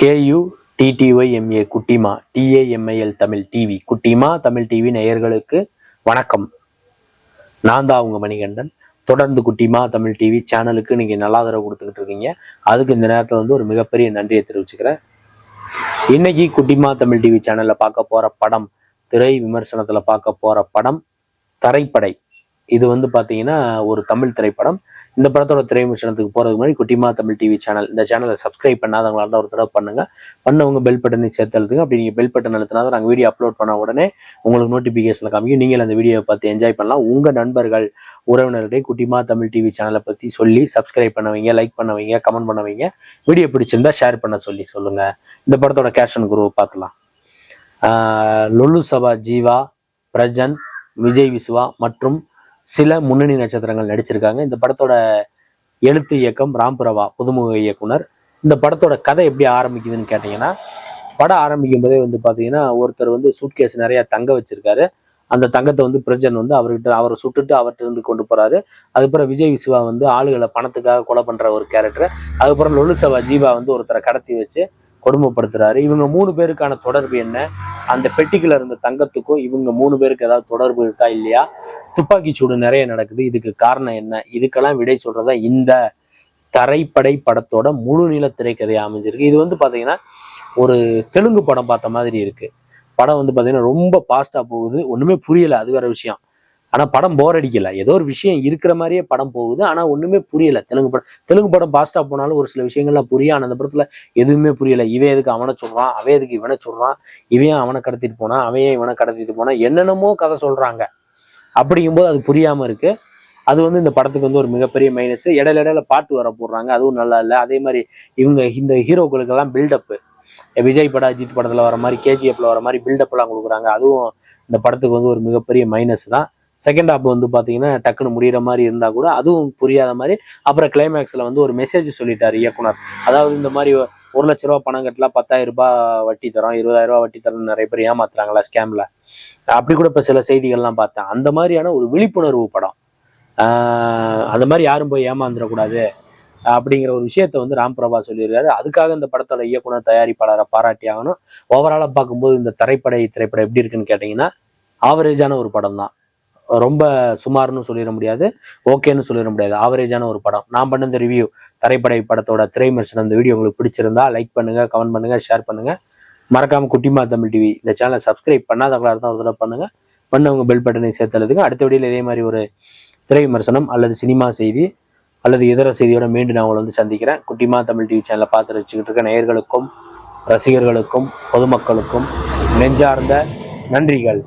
K U டிடிஒய் MA குட்டிமா டிஏஎம்ஐஎல் Tamil TV குட்டிமா Tamil TV நேயர்களுக்கு வணக்கம். நான் தான் உங்க மணிகண்டன். தொடர்ந்து குட்டிமா தமிழ் டிவி சேனலுக்கு நீங்க நல்லா ஆதரவு கொடுத்துக்கிட்டு இருக்கீங்க. அதுக்கு இந்த நேரத்தில் வந்து ஒரு மிகப்பெரிய நன்றியை தெரிவிச்சுக்கிறேன். இன்னைக்கு குட்டிமா தமிழ் டிவி சேனல்ல பார்க்க போற படம் திரை விமர்சனத்துல பார்க்க போற படம் தரைப்படை. இது வந்து பாத்தீங்கன்னா ஒரு தமிழ் திரைப்படம். இந்த படத்தோட திரை விமர்சனத்துக்கு முன்னாடி குட்டிமா தமிழ் டிவி சேனல் இந்த சேனலை சப்ஸ்கிரைப் பண்ணாதவங்களா இருந்தா ஒரு தடவை பண்ணுங்க. பண்ணவங்க பெல் பட்டனை சேர்த்து அப்படி நீங்கள் பெல் பட்டன் அழுத்தினா தான் நாங்கள் வீடியோ அப்லோட் பண்ண உடனே உங்களுக்கு நோட்டிபிகேஷன் காமிக்கும். நீங்கள் அந்த வீடியோவை பார்த்து என்ஜாய் பண்ணலாம். உங்கள் நண்பர்கள் உறவினர்களே குட்டிமா தமிழ் டிவி சேனலை பற்றி சொல்லி சப்ஸ்கிரைப் பண்ணவங்க லைக் பண்ணவங்க கமெண்ட் பண்ணவங்க வீடியோ பிடிச்சிருந்தா ஷேர் பண்ண சொல்லி சொல்லுங்கள் இந்த படத்தோட கேஷன் குரூப் பார்த்துலாம் ஆஹ் சபா ஜீவா பிரஜன் விஜய் விஸ்வா மற்றும் சில முன்னணி நட்சத்திரங்கள் நடிச்சிருக்காங்க. இந்த படத்தோட எழுத்து இயக்கம் ராம்புரவா புதுமுக இயக்குனர். இந்த படத்தோட கதை எப்படி ஆரம்பிக்குதுன்னு கேட்டிங்கன்னா படம் ஆரம்பிக்கும் போதே வந்து பார்த்தீங்கன்னா ஒருத்தர் வந்து சூட்கேஸ் நிறைய தங்க வச்சிருக்காரு. அந்த தங்கத்தை வந்து பிரஜன் வந்து அவர்கிட்ட அவரை சுட்டுட்டு அவர்கிட்ட இருந்து கொண்டு போறாரு. அதுக்கப்புறம் விஜய் சிவா வந்து ஆளுகளை பணத்துக்காக கொலை பண்ற ஒரு கேரக்டர் அதுக்கப்புறம் லொலுசவா ஜீவா வந்து ஒருத்தரை கடத்தி வச்சு கொடுமைப்படுத்துறாரு. இவங்க மூணு பேருக்கான தொடர்பு என்ன? அந்த பெட்டிக்குள்ள இருந்த தங்கத்துக்கும் இவங்க மூணு பேருக்கு ஏதாவது தொடர்பு இருக்கா இல்லையா? துப்பாக்கி சூடு நிறைய நடக்குது. இதுக்கு காரணம் என்ன? இதுக்கெல்லாம் விடை சொல்றதா இந்த தரைப்படை படத்தோட முழு நீள திரைக்கதையா அமைஞ்சிருக்கு. இது வந்து பாத்தீங்கன்னா ஒரு தெலுங்கு படம் பார்த்த மாதிரி இருக்கு. படம் வந்து பாத்தீங்கன்னா ரொம்ப பாஸ்டா போகுது. ஒண்ணுமே புரியல அது வேற விஷயம். ஆனா படம் போர் அடிக்கல. ஏதோ ஒரு விஷயம் இருக்கிற மாதிரியே படம் போகுது. ஆனா ஒண்ணுமே புரியல. தெலுங்கு படம் தெலுங்கு படம் பாஸ்டா போனாலும் ஒரு சில விஷயங்கள்லாம் புரியும். ஆனா அந்த படத்துல எதுவுமே புரியல. இவன் எதுக்கு அவனை சொல்றான்? அவன் எதுக்கு இவனை சொல்றான்? இவன் அவனை கடத்திட்டு போனா அவன் இவனை கடத்திட்டு போனா என்னென்னமோ கதை சொல்றாங்க. அப்படிங்கும்போது அது புரியாமல் இருக்குது அது வந்து இந்த படத்துக்கு வந்து ஒரு மிகப்பெரிய மைனஸ் இடையில இடையில பாட்டு வர போடுறாங்க. அதுவும் நல்லா இல்லை. அதே மாதிரி இவங்க இந்த ஹீரோக்களுக்கெல்லாம் பில்டப்பு விஜய் பட அஜித் படத்தில் வர மாதிரி கேஜிஎஃப்ல வர மாதிரி பில்டப்லாம் கொடுக்குறாங்க. அதுவும் இந்த படத்துக்கு வந்து ஒரு மிகப்பெரிய மைனஸ் தான். செகண்ட் ஹாப் வந்து பார்த்தீங்கன்னா டக்குன்னு முடியிற மாதிரி இருந்தால் கூட அதுவும் புரியாத மாதிரி அப்புறம் கிளைமேக்ஸில் வந்து ஒரு மெசேஜ் சொல்லிட்டார் இயக்குனர். அதாவது இந்த மாதிரி ஒரு லட்ச ரூபா பணம் கட்டலாம் பத்தாயிரம் ரூபாய் வட்டி தரோம் இருபதாயிரம் ரூபாய் வட்டி தரோம் நிறைய பேர் ஏமாத்துறாங்களா ஸ்கேமில் அப்படி கூட இப்ப சில செய்திகள்லாம் பார்த்தேன். அந்த மாதிரியான ஒரு விழிப்புணர்வு படம். ஆஹ் அந்த மாதிரி யாரும் போய் ஏமாந்துடக்கூடாது அப்படிங்கிற ஒரு விஷயத்த வந்து ராம் பிரபா சொல்லியிருக்காரு. அதுக்காக இந்த படத்தோட இயக்குனர் தயாரிப்பாளரை பாராட்டி ஆகணும். ஓவராலாக பார்க்கும்போது இந்த திரைப்படை திரைப்படம் எப்படி இருக்குன்னு கேட்டிங்கன்னா ஆவரேஜான ஒரு படம் தான். ரொம்ப சுமார்னு சொல்லிட முடியாது ஓகேன்னு சொல்லிட முடியாது. ஆவரேஜான ஒரு படம். நான் பண்ண இந்த ரிவ்யூ திரைப்படை படத்தோட திரைமர்சன் அந்த வீடியோ உங்களுக்கு பிடிச்சிருந்தா லைக் பண்ணுங்க கமெண்ட் பண்ணுங்க ஷேர் பண்ணுங்க. மறக்காம குட்டிமா தமிழ் டிவி இந்த சேனலை சப்ஸ்கிரைப் பண்ணாதவங்களா இருந்தால் ஒரு தடவை பண்ணுங்க. பண்ணவங்க பெல் பட்டனை சேர்த்தழுதுங்க அடுத்த வீடியில் இதே மாதிரி ஒரு திரை விமர்சனம் அல்லது சினிமா செய்தி அல்லது இதர செய்தியோட மீண்டும் நான் உங்களை வந்து சந்திக்கிறேன். குட்டிமா தமிழ் டிவி சேனலை பார்த்து வச்சுக்கிட்டு இருக்க நேயர்களுக்கும் ரசிகர்களுக்கும் பொதுமக்களுக்கும் நெஞ்சார்ந்த நன்றிகள்.